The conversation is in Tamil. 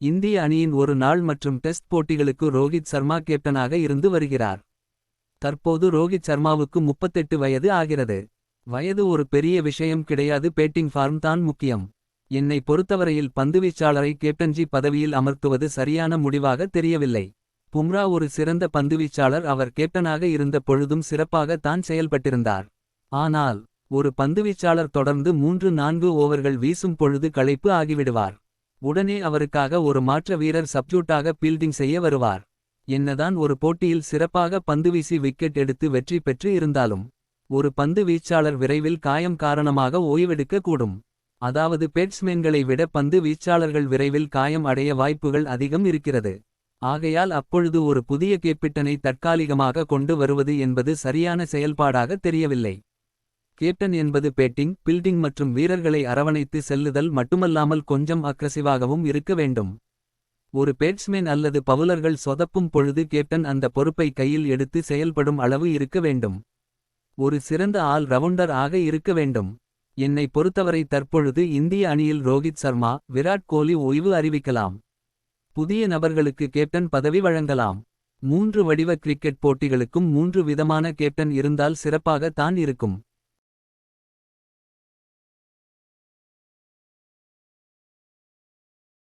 இந்திய அணியின் ஒரு நாள் மற்றும் டெஸ்ட் போட்டிகளுக்கு ரோஹித் சர்மா கேப்டனாக இருந்து வருகிறார். தற்போது ரோஹித் சர்மாவுக்கு 38 வயது ஆகிறது. வயது ஒரு பெரிய விஷயம் கிடையாது பேட்டிங் ஃபார்ம் தான் முக்கியம். என்னை பொறுத்தவரையில் பந்துவீச்சாளரை கேப்டன்ஜி பதவியில் அமர்த்துவது சரியான முடிவாக தெரியவில்லை. பும்ரா ஒரு சிறந்த பந்துவீச்சாளர் அவர் கேப்டனாக இருந்த பொழுதும் சிறப்பாக தான் செயல்பட்டிருந்தார். ஆனால் ஒரு பந்துவீச்சாளர் தொடர்ந்து மூன்று நான்கு ஓவர்கள் வீசும் பொழுது களைப்பு ஆகிவிடுவார். உடனே அவருக்காக ஒரு மாற்ற வீரர் சப்யூட்டாக பீல்டிங் செய்ய வருவார். என்னதான் ஒரு போட்டியில் சிறப்பாக பந்துவீசி விக்கெட் எடுத்து வெற்றி பெற்று இருந்தாலும். ஒரு பந்து வீச்சாளர் விரைவில் காயம் காரணமாக ஓய்வெடுக்க கூடும். அதாவது பேட்ஸ்மேன்களை விட பந்து வீச்சாளர்கள் விரைவில் காயம் அடைய வாய்ப்புகள் அதிகம் இருக்கிறது. ஆகையால் அப்பொழுது ஒரு புதிய கேப்பிட்டனை தற்காலிகமாக கொண்டு வருவது என்பது சரியான செயல்பாடாக தெரியவில்லை. கேப்டன் என்பது பேட்டிங் பில்டிங் மற்றும் வீரர்களை அரவணைத்து செல்லுதல் மட்டுமல்லாமல் கொஞ்சம் அக்ரசிவாகவும் இருக்க வேண்டும். ஒரு பேட்ஸ்மேன் அல்லது பவுலர்கள் சொதப்பும் பொழுது கேப்டன் அந்த பொறுப்பை கையில் எடுத்து செயல்படும் அளவு இருக்க வேண்டும். ஒரு சிறந்த ஆல் ரவுண்டர் ஆக இருக்க வேண்டும். என்னை பொறுத்தவரை தற்பொழுது இந்திய அணியில் ரோஹித் சர்மா விராட் கோலி ஓய்வு அறிவிக்கலாம். புதிய நபர்களுக்கு கேப்டன் பதவி வழங்கலாம். மூன்று வடிவ கிரிக்கெட் போட்டிகளுக்கும் மூன்று விதமான கேப்டன் இருந்தால் சிறப்பாக தான் இருக்கும்.